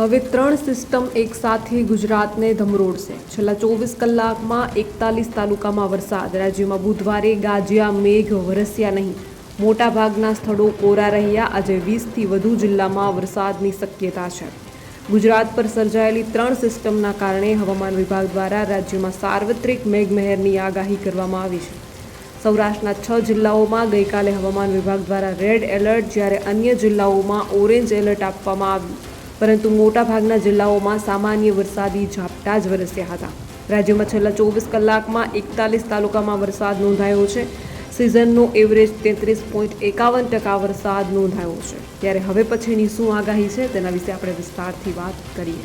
હવે ત્રણ સિસ્ટમ એકસાથે ગુજરાતને ધમરોડશે. છેલ્લા ચોવીસ કલાકમાં એકતાલીસ તાલુકામાં વરસાદ. રાજ્યમાં બુધવારે ગાજ્યા, મેઘ, વરસ્યા નહીં. મોટાભાગના સ્થળો કોરા રહ્યા. આજે વીસથી વધુ જિલ્લામાં વરસાદની શક્યતા છે. ગુજરાત પર સર્જાયેલી ત્રણ સિસ્ટમના કારણે હવામાન વિભાગ દ્વારા રાજ્યમાં સાર્વત્રિક મેઘમહેરની આગાહી કરવામાં આવી છે. સૌરાષ્ટ્રના છ જિલ્લાઓમાં ગઈકાલે હવામાન વિભાગ દ્વારા રેડ એલર્ટ, જ્યારે અન્ય જિલ્લાઓમાં ઓરેન્જ એલર્ટ આપવામાં આવ્યું. પરંતુ મોટાભાગના જિલ્લાઓમાં સામાન્ય વરસાદી ઝાપટા જ વરસ્યા હતા. રાજ્યમાં છેલ્લા ચોવીસ કલાકમાં એકતાલીસ તાલુકામાં વરસાદ નોંધાયો છે. સિઝનનો એવરેજ તેત્રીસ પોઈન્ટ એકાવન ટકા વરસાદ નોંધાયો છે. ત્યારે હવે પછીની શું આગાહી છે તેના વિશે આપણે વિસ્તારથી વાત કરીએ.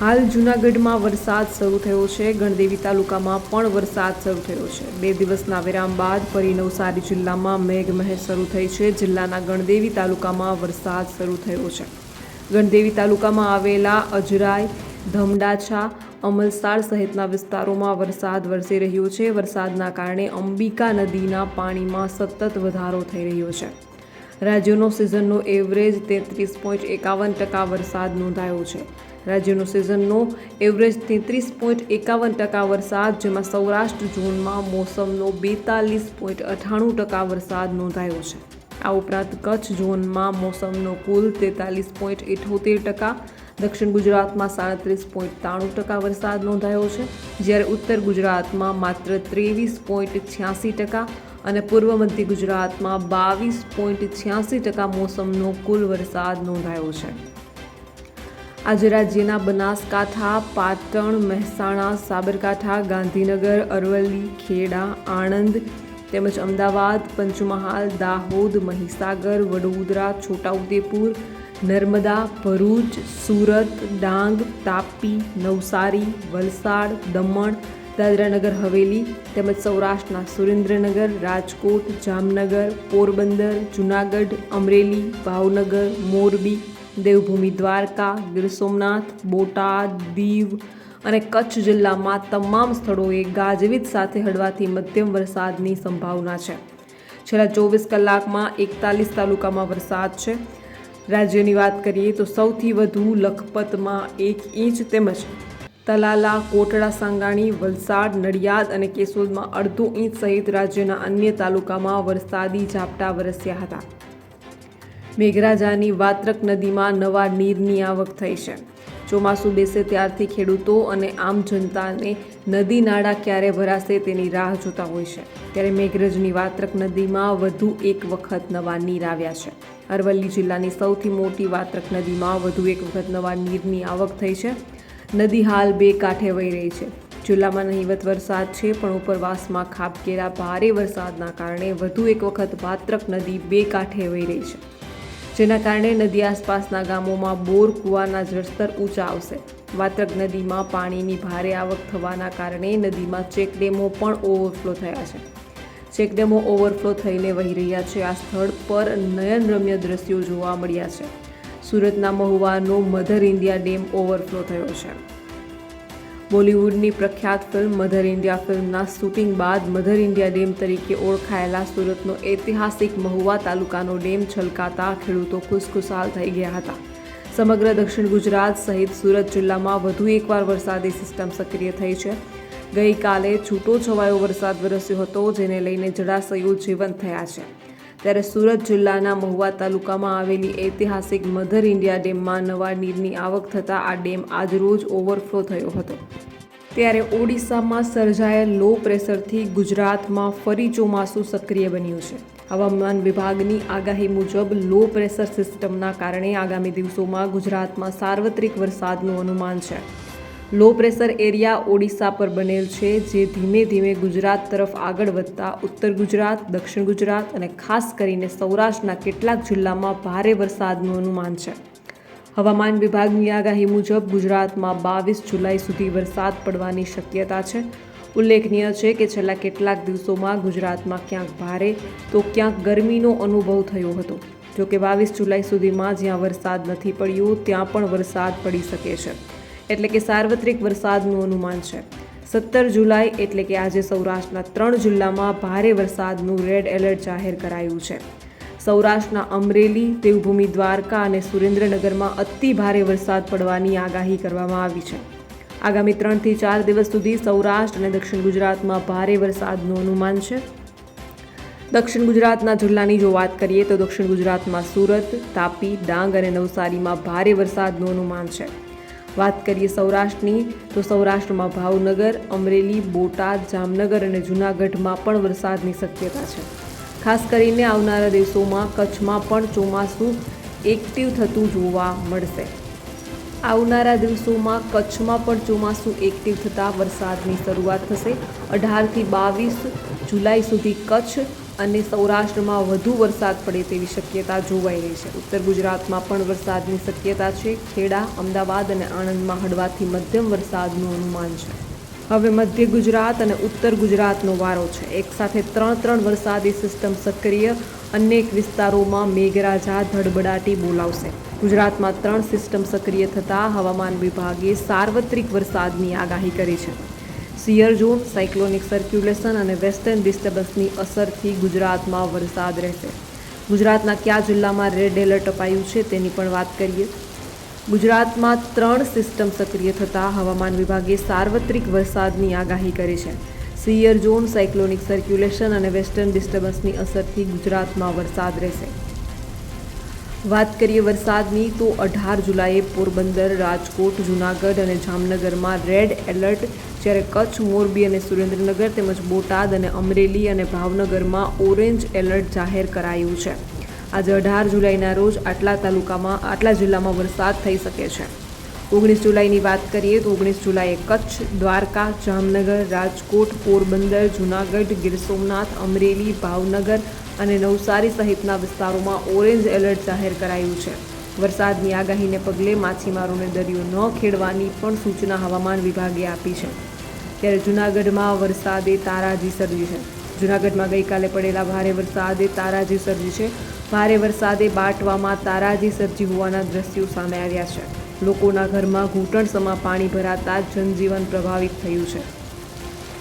હાલ જૂનાગઢમાં વરસાદ શરૂ થયો છે. ગણદેવી તાલુકામાં પણ વરસાદ શરૂ થયો છે. બે દિવસના વિરામ બાદ ફરી નવસારી જિલ્લામાં મેઘમહેર શરૂ થઈ છે. જિલ્લાના ગણદેવી તાલુકામાં વરસાદ શરૂ થયો છે. ગણદેવી તાલુકામાં આવેલા અજરાય ધમડાછા, અમલસાડ સહિતના વિસ્તારોમાં વરસાદ વરસી રહ્યો છે. વરસાદના કારણે અંબિકા નદીના પાણીમાં સતત વધારો થઈ રહ્યો છે. રાજ્યનો સિઝનનો એવરેજ તેત્રીસ પોઈન્ટ એકાવન ટકા વરસાદ નોંધાયો છે. રાજ્યનો સિઝનનો એવરેજ તેત્રીસ પોઈન્ટ એકાવન ટકા વરસાદ, જેમાં સૌરાષ્ટ્ર ઝોનમાં મોસમનો બેતાલીસ પોઈન્ટ અઠ્ઠાણું ટકા વરસાદ નોંધાયો છે. આ ઉપરાંત કચ્છ ઝોનમાં મોસમનો કુલ તેતાલીસ પોઈન્ટ ઇઠોતેર ટકા, દક્ષિણ ગુજરાતમાં સાડત્રીસ પોઈન્ટ ત્રાણું ટકા વરસાદ નોંધાયો છે. જ્યારે ઉત્તર ગુજરાતમાં માત્ર ત્રેવીસ પોઈન્ટ છ્યાસી ટકા અને પૂર્વ મધ્ય ગુજરાતમાં બાવીસ પોઈન્ટ છ્યાસી ટકા મોસમનો કુલ વરસાદ નોંધાયો છે. આજે રાજ્યના બનાસકાંઠા, પાટણ, મહેસાણા, સાબરકાંઠા, ગાંધીનગર, અરવલ્લી, ખેડા, આણંદ તેમજ અમદાવાદ, પંચમહાલ, દાહોદ, મહીસાગર, વડોદરા, છોટાઉદેપુર, નર્મદા, ભરૂચ, સુરત, ડાંગ, તાપી, નવસારી, વલસાડ, દમણ, દાદરાનગર, હવેલી તેમજ સૌરાષ્ટ્રના સુરેન્દ્રનગર, રાજકોટ, જામનગર, પોરબંદર, જૂનાગઢ, અમરેલી, ભાવનગર, મોરબી દેવભૂમિ દ્વારકા, ગીર સોમનાથ, બોટાદ, દીવ અને કચ્છ જિલ્લામાં તમામ સ્થળોએ ગાજવીજ સાથે હળવાથી મધ્યમ વરસાદની સંભાવના છે. છેલ્લા ચોવીસ કલાકમાં એકતાલીસ તાલુકામાં વરસાદ છે. રાજ્યની વાત કરીએ તો સૌથી વધુ લખપતમાં એક ઇંચ તેમજ તલાલા, કોટડા, સાંગાણી, વલસાડ, નડિયાદ અને કેશોદમાં અડધો ઇંચ સહિત રાજ્યના અન્ય તાલુકામાં વરસાદી ઝાપટા વરસ્યા હતા. મેઘરાજાની વાત્રક નદીમાં નવા નીરની આવક થઈ છે. ચોમાસું બેસે ત્યારથી ખેડૂતો અને આમ જનતાને નદી નાળા ક્યારે ભરાશે તેની રાહ જોતા હોય છે. ત્યારે મેઘરજની વાત્રક નદીમાં વધુ એક વખત નવા નીર આવ્યા છે. અરવલ્લી જિલ્લાની સૌથી મોટી વાત્રક નદીમાં વધુ એક વખત નવા નીરની આવક થઈ છે. નદી હાલ બે કાંઠે વહી રહી છે. જિલ્લામાં નહીવત વરસાદ છે, પણ ઉપરવાસમાં ખાબકેલા ભારે વરસાદના કારણે વધુ એક વખત વાત્રક નદી બે કાંઠે વહી રહી છે. જેના કારણે નદી આસપાસના ગામોમાં બોર, કૂવાના જળસ્તર ઊંચા આવશે. વાત્રક નદીમાં પાણીની ભારે આવક થવાના કારણે નદીમાં ચેકડેમો પણ ઓવરફ્લો થયા છે. ચેકડેમો ઓવરફ્લો થઈને વહી રહ્યા છે. આ સ્થળ પર નયનરમ્ય દ્રશ્યો જોવા મળ્યા છે. સુરતના મહુવાનો મધર ઇન્ડિયા ડેમ ઓવરફ્લો થયો છે. બોલિવૂડની પ્રખ્યાત ફિલ્મ મધર ઇન્ડિયા ફિલ્મના શૂટિંગ બાદ મધર ઇન્ડિયા ડેમ તરીકે ઓળખાયેલા સુરતનો ઐતિહાસિક મહુવા તાલુકાનો ડેમ છલકાતા ખેડૂતો ખુશખુશાલ થઈ ગયા હતા. સમગ્ર દક્ષિણ ગુજરાત સહિત સુરત જિલ્લામાં વધુ એકવાર વરસાદી સિસ્ટમ સક્રિય થઈ છે. ગઈકાલે છૂટો છવાયો વરસાદ વરસ્યો હતો, જેને લઈને જળાશયો જીવંત થયા છે. ત્યારે સુરત જિલ્લાના મહુવા તાલુકામાં આવેલી ઐતિહાસિક મધર ઇન્ડિયા ડેમમાં નવા નીરની આવક થતાં આ ડેમ આજરોજ ઓવરફ્લો થયો હતો. ત્યારે ઓડિશામાં સર્જાયેલ લો પ્રેશરથી ગુજરાતમાં ફરી ચોમાસું સક્રિય બન્યું છે. હવામાન વિભાગની આગાહી મુજબ લો પ્રેશર સિસ્ટમના કારણે આગામી દિવસોમાં ગુજરાતમાં સાર્વત્રિક વરસાદનું અનુમાન છે. લો પ્રેશર એરિયા ઓડિશા પર બનેલ છે, જે ધીમે ધીમે ગુજરાત તરફ આગળ વધતા ઉત્તર ગુજરાત, દક્ષિણ ગુજરાત અને ખાસ કરીને સૌરાષ્ટ્રના કેટલાક જિલ્લામાં ભારે વરસાદનું અનુમાન છે. હવામાન વિભાગની આગાહી મુજબ ગુજરાતમાં બાવીસ જુલાઈ સુધી વરસાદ પડવાની શક્યતા છે. ઉલ્લેખનીય છે કે છેલ્લા કેટલાક દિવસોમાં ગુજરાતમાં ક્યાંક ભારે તો ક્યાંક ગરમીનો અનુભવ થયો હતો. જોકે બાવીસ જુલાઈ સુધીમાં જ્યાં વરસાદ નથી પડ્યો, ત્યાં પણ વરસાદ પડી શકે છે. એટલે કે સાર્વત્રિક વરસાદનું અનુમાન છે. સત્તર જુલાઈ એટલે કે આજે સૌરાષ્ટ્રના ત્રણ જિલ્લામાં ભારે વરસાદનું રેડ એલર્ટ જાહેર કરાયું છે. સૌરાષ્ટ્રના અમરેલી, દેવભૂમિ દ્વારકા અને સુરેન્દ્રનગરમાં અતિ ભારે વરસાદ પડવાની આગાહી કરવામાં આવી છે. આગામી ત્રણથી ચાર દિવસ સુધી સૌરાષ્ટ્ર અને દક્ષિણ ગુજરાતમાં ભારે વરસાદનું અનુમાન છે. દક્ષિણ ગુજરાતના જિલ્લાની જો વાત કરીએ તો દક્ષિણ ગુજરાતમાં સુરત, તાપી, ડાંગ અને નવસારીમાં ભારે વરસાદનું અનુમાન છે. વાત કરીએ સૌરાષ્ટ્રની, તો સૌરાષ્ટ્રમાં ભાવનગર, અમરેલી, બોટાદ, જામનગર અને જૂનાગઢમાં પણ વરસાદની શક્યતા છે. ખાસ કરીને આવનારા દિવસોમાં કચ્છમાં પણ ચોમાસું એક્ટિવ થતું જોવા મળશે. આવનારા દિવસોમાં કચ્છમાં પણ ચોમાસું એક્ટિવ થતાં વરસાદની શરૂઆત થશે. અઢારથી બાવીસ જુલાઈ સુધી કચ્છ અને સૌરાષ્ટ્રમાં વધુ વરસાદ પડે તેવી શક્યતા જોવાઈ રહી છે. ઉત્તર ગુજરાતમાં પણ વરસાદની શક્યતા છે. ખેડા, અમદાવાદ અને આણંદમાં હળવાથી મધ્યમ વરસાદનું અનુમાન છે. હવે મધ્ય ગુજરાત અને ઉત્તર ગુજરાતનો વારો છે. એક સાથે ત્રણ ત્રણ વરસાદી સિસ્ટમ સક્રિય, અનેક વિસ્તારોમાં મેઘરાજા ધડબડાટી બોલાવશે. ગુજરાતમાં ત્રણ સિસ્ટમ સક્રિય થતાં હવામાન વિભાગે સાર્વત્રિક વરસાદની આગાહી કરી છે. સિયર ઝોન, સાયક્લોનિક સર્ક્યુલેશન અને વેસ્ટર્ન ડિસ્ટર્બન્સની અસરથી ગુજરાતમાં વરસાદ રહેશે. ગુજરાતના કયા જિલ્લામાં રેડ એલર્ટ અપાયું છે તેની પણ વાત કરીએ. ગુજરાતમાં ત્રણ સિસ્ટમ સક્રિય થતાં હવામાન વિભાગે સાર્વત્રિક વરસાદની આગાહી કરી છે. સિયર ઝોન, સાયક્લોનિક સર્ક્યુલેશન અને વેસ્ટર્ન ડિસ્ટર્બન્સની અસરથી ગુજરાતમાં વરસાદ રહેશે. વાત કરીએ વરસાદની, તો અઢાર જુલાઈએ પોરબંદર, રાજકોટ, જૂનાગઢ અને જામનગરમાં રેડ એલર્ટ. જ્યારે કચ્છ, મોરબી અને સુરેન્દ્રનગર તેમજ બોટાદ અને અમરેલી અને ભાવનગરમાં ઓરેન્જ એલર્ટ જાહેર કરાયું છે. આજે અઢાર જુલાઈના રોજ આટલા તાલુકામાં, આટલા જિલ્લામાં વરસાદ થઈ શકે છે. ઓગણીસ જુલાઈની વાત કરીએ તો ઓગણીસ જુલાઈએ કચ્છ, દ્વારકા, જામનગર, રાજકોટ, પોરબંદર, જૂનાગઢ, ગીર સોમનાથ, અમરેલી, ભાવનગર અને નવસારી સહિતના વિસ્તારોમાં ઓરેન્જ એલર્ટ જાહેર કરાયું છે. વરસાદની આગાહીને પગલે માછીમારોને દરિયો ન ખેડવાની પણ સૂચના હવામાન વિભાગે આપી છે. ત્યારે જૂનાગઢમાં વરસાદે તારાજી સર્જી છે. જૂનાગઢમાં ગઈકાલે પડેલા ભારે વરસાદે તારાજી સર્જી છે. ભારે વરસાદે બાટવામાં તારાજી સર્જી હોવાના દ્રશ્યો સામે આવ્યા છે. લોકોના ઘરમાં ઘૂંટણસમાં પાણી ભરાતા જનજીવન પ્રભાવિત થયું છે.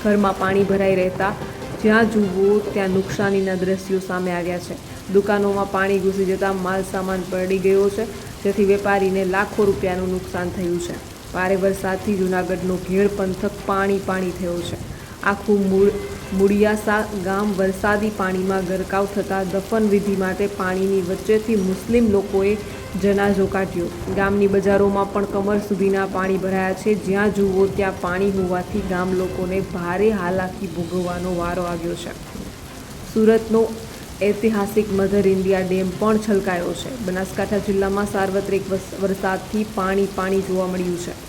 ઘરમાં પાણી ભરાઈ રહેતા જ્યાં જુઓ ત્યાં નુકસાનીના દ્રશ્યો સામે આવ્યા છે. દુકાનોમાં પાણી ઘૂસી જતાં માલ સામાન પડી ગયો છે. જેથી વેપારીને લાખો રૂપિયાનું નુકસાન થયું છે. ભારે વરસાદથી જૂનાગઢનો ઘેડ પંથક પાણી પાણી થયો છે. આખું મૂળ મુડિયાસા ગામ વરસાદી પાણીમાં ગરકાવ થતાં દફન વિધિ માટે પાણીની વચ્ચેથી મુસ્લિમ લોકોએ જનાઝો કાઢ્યો ગામની બજારોમાં પણ કમર સુધીના પાણી ભરાયા છે. જ્યાં જુઓ ત્યાં પાણી હોવાથી ગામ લોકોને ભારે હાલાકી ભોગવવાનો વારો આવ્યો છે. સુરતનો ઐતિહાસિક મધર ઇન્ડિયા ડેમ પણ છલકાયો છે. બનાસકાંઠા જિલ્લામાં સાર્વત્રિક વરસાદથી પાણી પાણી જોવા મળ્યું છે.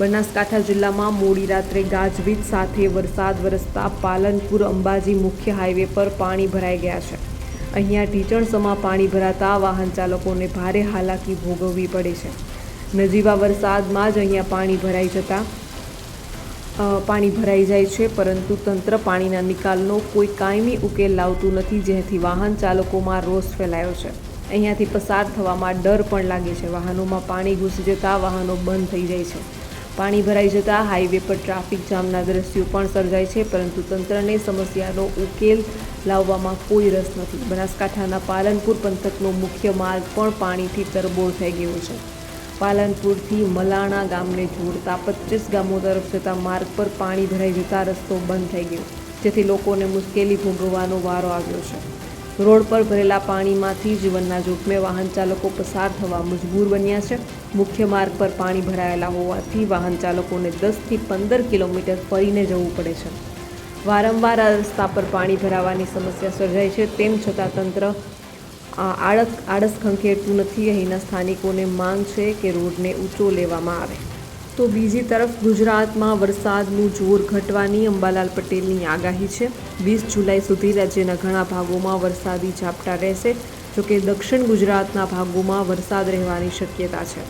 બનાસકાંઠા જિલ્લામાં મોડી રાત્રે ગાજવીજ સાથે વરસાદ વરસતા પાલનપુર અંબાજી મુખ્ય હાઈવે પર પાણી ભરાઈ ગયા છે. અહીંયા ઢીચણસમાં પાણી ભરાતા વાહન ચાલકોને ભારે હાલાકી ભોગવવી પડે છે. નજીવા વરસાદમાં જ અહીંયા પાણી ભરાઈ જતા પાણી ભરાઈ જાય છે, પરંતુ તંત્ર પાણીના નિકાલનો કોઈ કાયમી ઉકેલ લાવતું નથી, જેથી વાહન ચાલકોમાં રોષ ફેલાયો છે. અહીંયાથી પસાર થવામાં ડર પણ લાગે છે. વાહનોમાં પાણી ઘૂસી જતાં વાહનો બંધ થઈ જાય છે. પાણી ભરાઈ જતાં હાઈવે પર ટ્રાફિક જામના દ્રશ્યો પણ સર્જાય છે, પરંતુ તંત્રને સમસ્યાનો ઉકેલ લાવવામાં કોઈ રસ નથી. બનાસકાંઠાના પાલનપુર પંથકનો મુખ્ય માર્ગ પણ પાણીથી તરબોળ થઈ ગયો છે. પાલનપુરથી મલાણા ગામને જોડતા પચીસ ગામો તરફ જતા માર્ગ પર પાણી ભરાઈ જતા રસ્તો બંધ થઈ ગયો, જેથી લોકોને મુશ્કેલી ભોગવવાનો વારો આવ્યો છે. રોડ પર ભરેલા પાણીમાંથી જીવનના જોખમે વાહન ચાલકો પસાર થવા મજબૂર બન્યા છે. મુખ્ય માર્ગ પર પાણી ભરાયેલા હોવાથી વાહન ચાલકોને દસથી પંદર કિલોમીટર ફરીને જવું પડે છે. વારંવાર આ રસ્તા પર પાણી ભરાવાની સમસ્યા સર્જાય છે, તેમ છતાં તંત્ર આળસ આળસ ખંખેરતું નથી. અહીંના સ્થાનિકોને માંગ છે કે રોડને ઊંચો લેવામાં આવે. તો બીજી તરફ ગુજરાતમાં વરસાદનું જોર ઘટવાની અંબાલાલ પટેલની આગાહી છે. વીસ જુલાઈ સુધી રાજ્યના ઘણા ભાગોમાં વરસાદી ઝાપટા રહેશે જોકે દક્ષિણ ગુજરાતના ભાગોમાં વરસાદ રહેવાની શક્યતા છે.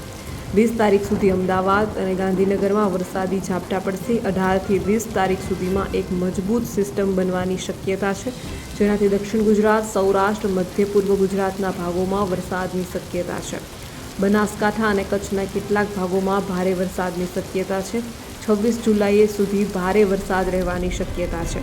વીસ તારીખ સુધી અમદાવાદ અને ગાંધીનગરમાં વરસાદી ઝાપટા પડશે. અઢારથી વીસ તારીખ સુધીમાં એક મજબૂત સિસ્ટમ બનવાની શક્યતા છે, જેનાથી દક્ષિણ ગુજરાત, સૌરાષ્ટ્ર, મધ્ય પૂર્વ ગુજરાતના ભાગોમાં વરસાદની શક્યતા છે. બનાસકાંઠા અને કચ્છના કેટલાક ભાગોમાં ભારે વરસાદની શક્યતા છે. છવ્વીસ જુલાઈએ સુધી ભારે વરસાદ રહેવાની શક્યતા છે.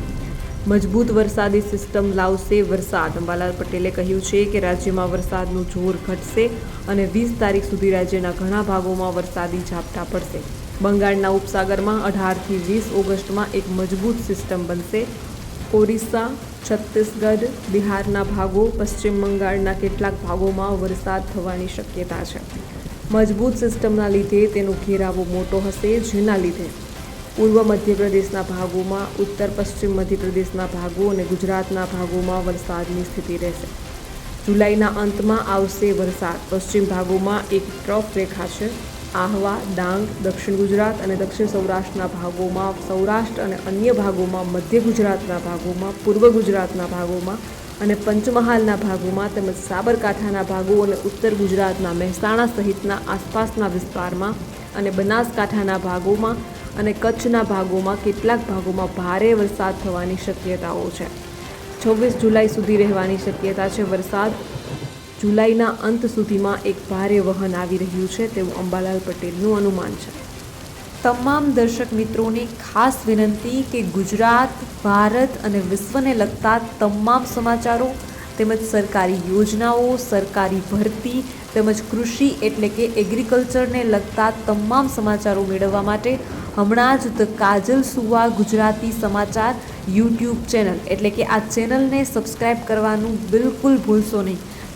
મજબૂત વરસાદી સિસ્ટમ લાવશે વરસાદ. અંબાલાલ પટેલે કહ્યું છે કે રાજ્યમાં વરસાદનું જોર ઘટશે અને વીસ તારીખ સુધી રાજ્યના ઘણા ભાગોમાં વરસાદી ઝાપટા પડશે. બંગાળના ઉપસાગરમાં અઢારથી વીસ ઓગસ્ટમાં એક મજબૂત સિસ્ટમ બનશે. ઓરિસ્સા છત્તીસગઢ, બિહારના ભાગો, પશ્ચિમ બંગાળના કેટલાક ભાગોમાં વરસાદ થવાની શક્યતા છે. મજબૂત સિસ્ટમના લીધે તેનો ઘેરાવો મોટો હશે, જેના લીધે પૂર્વ મધ્યપ્રદેશના ભાગોમાં, ઉત્તર પશ્ચિમ મધ્યપ્રદેશના ભાગો અને ગુજરાતના ભાગોમાં વરસાદની સ્થિતિ રહેશે. જુલાઈના અંતમાં આવશે વરસાદ. પશ્ચિમ ભાગોમાં એક ટ્રફ રેખા છે આહવા, ડાંગ, દક્ષિણ ગુજરાત અને દક્ષિણ સૌરાષ્ટ્રના ભાગોમાં, સૌરાષ્ટ્ર અને અન્ય ભાગોમાં, મધ્ય ગુજરાતના ભાગોમાં, પૂર્વ ગુજરાતના ભાગોમાં અને પંચમહાલના ભાગોમાં તેમજ સાબરકાંઠાના ભાગો અને ઉત્તર ગુજરાતના મહેસાણા સહિતના આસપાસના વિસ્તારમાં અને બનાસકાંઠાના ભાગોમાં અને કચ્છના ભાગોમાં કેટલાક ભાગોમાં ભારે વરસાદ થવાની શક્યતાઓ છે. છવ્વીસ જુલાઈ સુધી રહેવાની શક્યતા છે વરસાદ. જુલાઈના અંત સુધીમાં એક ભારે વહન આવી રહ્યું છે તેવું અંબાલાલ પટેલનું અનુમાન છે. તમામ દર્શક મિત્રોને ખાસ વિનંતી કે ગુજરાત, ભારત અને વિશ્વને લગતા તમામ સમાચારો તેમજ સરકારી યોજનાઓ, સરકારી ભરતી તેમજ કૃષિ એટલે કે એગ્રીકલ્ચરને લગતા તમામ સમાચારો મેળવવા માટે હમણાં જ ધ કાજલ સુવા ગુજરાતી સમાચાર યુટ્યુબ ચેનલ એટલે કે આ ચેનલને સબસ્ક્રાઈબ કરવાનું બિલકુલ ભૂલશો નહીં.